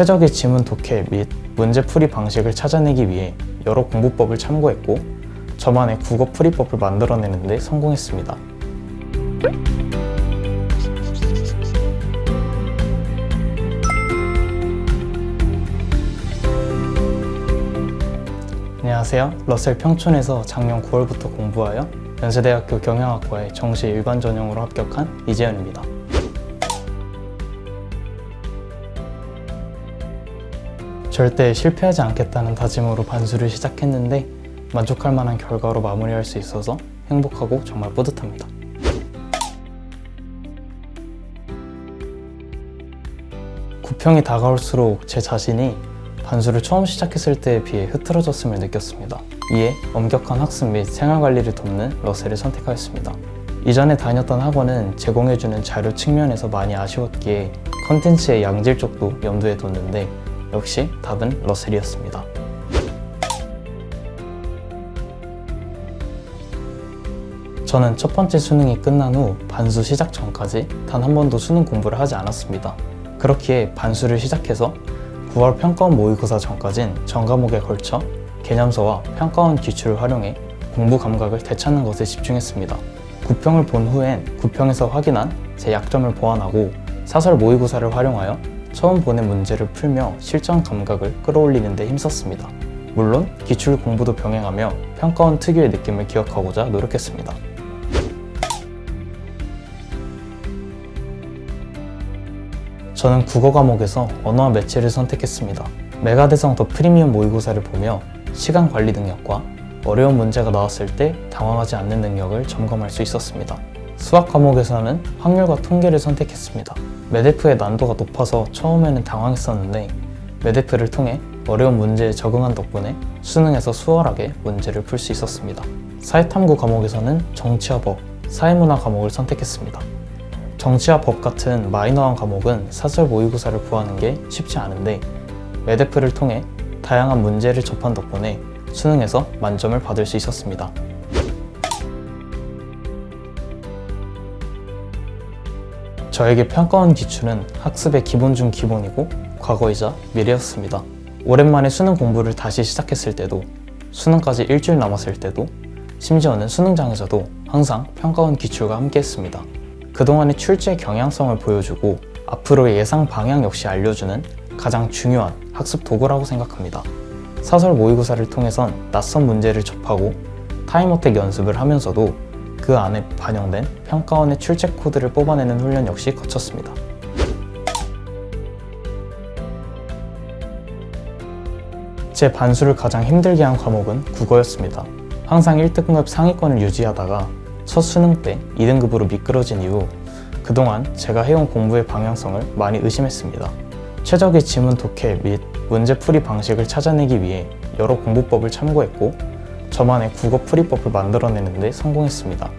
최적의 지문 독해 및 문제 풀이 방식을 찾아내기 위해 여러 공부법을 참고했고 저만의 국어 풀이법을 만들어내는데 성공했습니다. 안녕하세요. 러셀 평촌에서 작년 9월부터 공부하여 연세대학교 경영학과에 정시 일반 전형으로 합격한 이재현입니다. 절대 실패하지 않겠다는 다짐으로 반수를 시작했는데 만족할 만한 결과로 마무리할 수 있어서 행복하고 정말 뿌듯합니다. 구평이 다가올수록 제 자신이 반수를 처음 시작했을 때에 비해 흐트러졌음을 느꼈습니다. 이에 엄격한 학습 및 생활 관리를 돕는 러셀을 선택하였습니다. 이전에 다녔던 학원은 제공해주는 자료 측면에서 많이 아쉬웠기에 컨텐츠의 양질 쪽도 염두에 뒀는데 역시 답은 러셀이었습니다. 저는 첫 번째 수능이 끝난 후 반수 시작 전까지 단 한 번도 수능 공부를 하지 않았습니다. 그렇기에 반수를 시작해서 9월 평가원 모의고사 전까진 전 과목에 걸쳐 개념서와 평가원 기출을 활용해 공부 감각을 되찾는 것에 집중했습니다. 구평을 본 후엔 구평에서 확인한 제 약점을 보완하고 사설 모의고사를 활용하여 처음 보는 문제를 풀며 실전 감각을 끌어올리는 데 힘썼습니다. 물론 기출 공부도 병행하며 평가원 특유의 느낌을 기억하고자 노력했습니다. 저는 국어 과목에서 언어와 매체를 선택했습니다. 메가대성 더 프리미엄 모의고사를 보며 시간 관리 능력과 어려운 문제가 나왔을 때 당황하지 않는 능력을 점검할 수 있었습니다. 수학 과목에서는 확률과 통계를 선택했습니다. 메데프의 난도가 높아서 처음에는 당황했었는데 메데프를 통해 어려운 문제에 적응한 덕분에 수능에서 수월하게 문제를 풀 수 있었습니다. 사회탐구 과목에서는 정치와 법, 사회문화 과목을 선택했습니다. 정치와 법 같은 마이너한 과목은 사설 모의고사를 구하는 게 쉽지 않은데 메데프를 통해 다양한 문제를 접한 덕분에 수능에서 만점을 받을 수 있었습니다. 저에게 평가원 기출은 학습의 기본 중 기본이고 과거이자 미래였습니다. 오랜만에 수능 공부를 다시 시작했을 때도 수능까지 일주일 남았을 때도 심지어는 수능장에서도 항상 평가원 기출과 함께 했습니다. 그동안의 출제 경향성을 보여주고 앞으로의 예상 방향 역시 알려주는 가장 중요한 학습 도구라고 생각합니다. 사설 모의고사를 통해선 낯선 문제를 접하고 타임어택 연습을 하면서도 그 안에 반영된 평가원의 출제 코드를 뽑아내는 훈련 역시 거쳤습니다. 제 반수를 가장 힘들게 한 과목은 국어였습니다. 항상 1등급 상위권을 유지하다가 첫 수능 때 2등급으로 미끄러진 이후 그동안 제가 해온 공부의 방향성을 많이 의심했습니다. 최적의 지문 독해 및 문제 풀이 방식을 찾아내기 위해 여러 공부법을 참고했고 저만의 국어 풀이법을 만들어내는데 성공했습니다.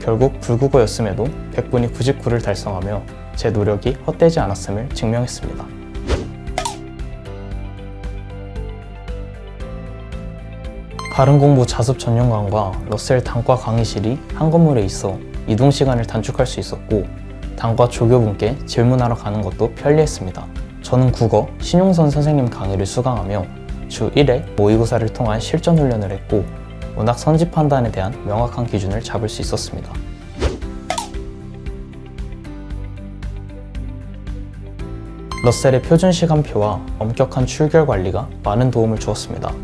결국 불국어였음에도 100분이 99를 달성하며 제 노력이 헛되지 않았음을 증명했습니다. 바른 공부 자습 전용관과 러셀 단과 강의실이 한 건물에 있어 이동 시간을 단축할 수 있었고 단과 조교분께 질문하러 가는 것도 편리했습니다. 저는 국어 신용선 선생님 강의를 수강하며 주 1회 모의고사를 통한 실전 훈련을 했고 문학 선지 판단에 대한 명확한 기준을 잡을 수 있었습니다. 러셀의 표준 시간표와 엄격한 출결 관리가 많은 도움을 주었습니다.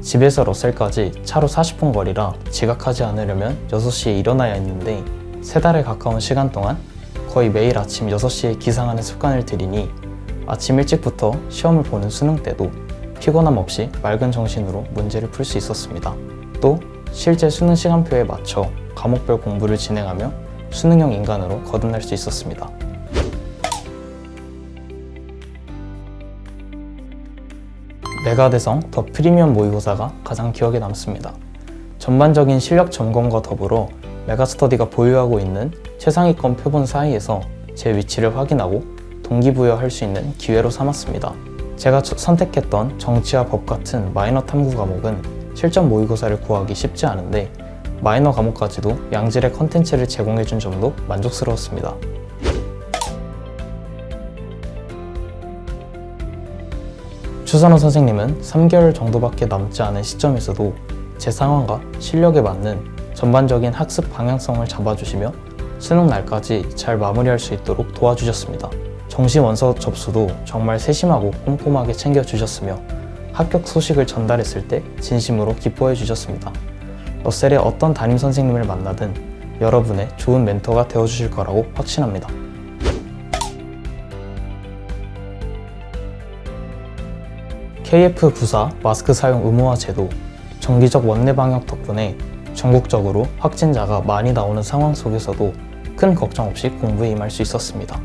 집에서 러셀까지 차로 40분 거리라 지각하지 않으려면 6시에 일어나야 했는데 세 달에 가까운 시간 동안 거의 매일 아침 6시에 기상하는 습관을 들이니 아침 일찍부터 시험을 보는 수능 때도 피곤함 없이 맑은 정신으로 문제를 풀 수 있었습니다. 또 실제 수능 시간표에 맞춰 과목별 공부를 진행하며 수능형 인간으로 거듭날 수 있었습니다. 메가대성 더 프리미엄 모의고사가 가장 기억에 남습니다. 전반적인 실력 점검과 더불어 메가스터디가 보유하고 있는 최상위권 표본 사이에서 제 위치를 확인하고 동기부여할 수 있는 기회로 삼았습니다. 제가 저- 선택했던 정치와 법 같은 마이너 탐구 과목은 실전 모의고사를 구하기 쉽지 않은데 마이너 과목까지도 양질의 컨텐츠를 제공해준 점도 만족스러웠습니다. 추선호 선생님은 3개월 정도밖에 남지 않은 시점에서도 제 상황과 실력에 맞는 전반적인 학습 방향성을 잡아주시며 수능 날까지 잘 마무리할 수 있도록 도와주셨습니다. 정시 원서 접수도 정말 세심하고 꼼꼼하게 챙겨주셨으며 합격 소식을 전달했을 때 진심으로 기뻐해 주셨습니다. 러셀의 어떤 담임 선생님을 만나든 여러분의 좋은 멘토가 되어 주실 거라고 확신합니다. KF94 마스크 사용 의무화 제도, 정기적 원내 방역 덕분에 전국적으로 확진자가 많이 나오는 상황 속에서도 큰 걱정 없이 공부에 임할 수 있었습니다.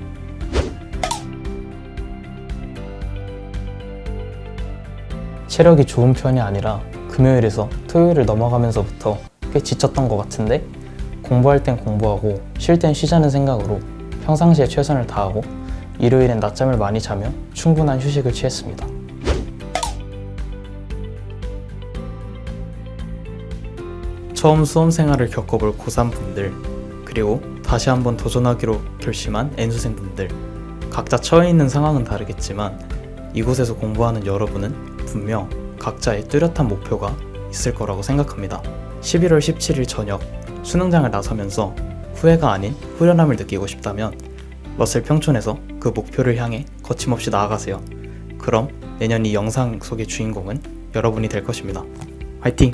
체력이 좋은 편이 아니라 금요일에서 토요일을 넘어가면서부터 꽤 지쳤던 것 같은데 공부할 땐 공부하고 쉴 땐 쉬자는 생각으로 평상시에 최선을 다하고 일요일엔 낮잠을 많이 자며 충분한 휴식을 취했습니다. 처음 수험 생활을 겪어볼 고3 분들, 그리고 다시 한번 도전하기로 결심한 N수생 분들, 각자 처해 있는 상황은 다르겠지만 이곳에서 공부하는 여러분은 분명 각자의 뚜렷한 목표가 있을 거라고 생각합니다. 11월 17일 저녁 수능장을 나서면서 후회가 아닌 후련함을 느끼고 싶다면 러셀 평촌에서 그 목표를 향해 거침없이 나아가세요. 그럼 내년 이 영상 속의 주인공은 여러분이 될 것입니다. 화이팅!